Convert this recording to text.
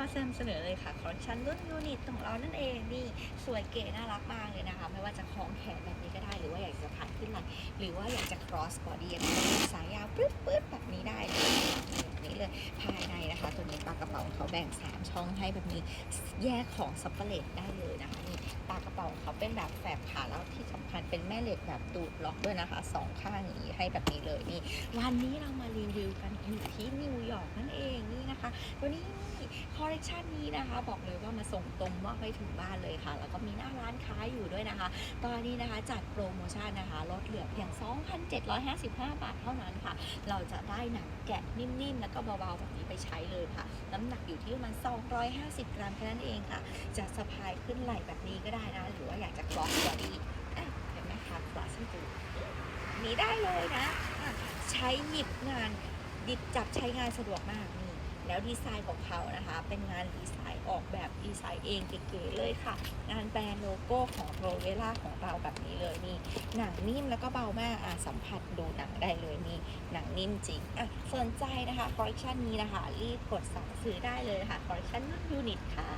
นำเสนอเลยค่ะคอลเลคชันรุ่นยูนิตของเรานั่นเองนี่สวยเก๋น่ารักมากเลยนะคะ ไม่ว่าจะคล้องแขนแบบนี้ก็ได้หรือว่าอยากจะผ่านขึ้นไหล่หรือว่าอยากจะ cross body อะไรสายยาวปึ๊ดปึ๊ดแบบนี้ได้เลยแบบนี้เลยภายในนะคะ ตัวนี้ปากกระเป๋าเขาแบ่ง 3 ช่องให้แบบนี้แยกของซัปเปลตได้เลยนะคะนี่ปากกระเป๋าเขาเป็นแบบแฝบขาแล้วที่สำคัญเป็นแม่เหล็กแบบดูดล็อกด้วยนะคะสองข้างอย่างนี้ให้แบบนี้เลยนี่วันนี้เรามารีวิวกันอยู่ที่นิวยอร์กนั่นเองนี่นะคะ วันนี้ คอลเลคชันนี้นะคะ บอกเลยว่ามาส่งตรงมอบให้ถึงบ้านเลยค่ะ แล้วก็มีหน้าร้านค้าอยู่ด้วยนะคะ ตอนนี้นะคะจัดโปรโมชั่นนะคะลดเหลือเพียง 2,755 บาทเท่านั้นค่ะ เราจะได้หนังแกะนิ่มๆ แล้วก็เบาๆแบบนี้ไปใช้เลยค่ะ น้ำหนักอยู่ที่ประมาณ 250 กรัมแค่นั้นเองค่ะ จะสะพายขึ้นไหล่แบบนี้ก็ได้นะ หรือว่าอยากจะคลอสบอดี้เห็นไหมคะคลอสให้ดูนี้ได้เลยนะ ใช้หยิบงานดิบจับใช้งานสะดวกมากนี แล้วดีไซน์ของเขานะคะ เป็นงานดีไซน์ออกแบบดีไซน์เองเก๋ๆเลยค่ะ งานแบรนด์โลโก้ของโรเวล่าของเราแบบนี้เลยนี่หนังนิ่มแล้วก็เบามากอะสัมผัสดูหนังได้เลยนี่หนังนิ่มจริงอะสนใจนะคะคอลเลคชันนี้นะคะ รีบกดสั่งซื้อได้เลยค่ะคอลเลคชันยูนิตค่ะ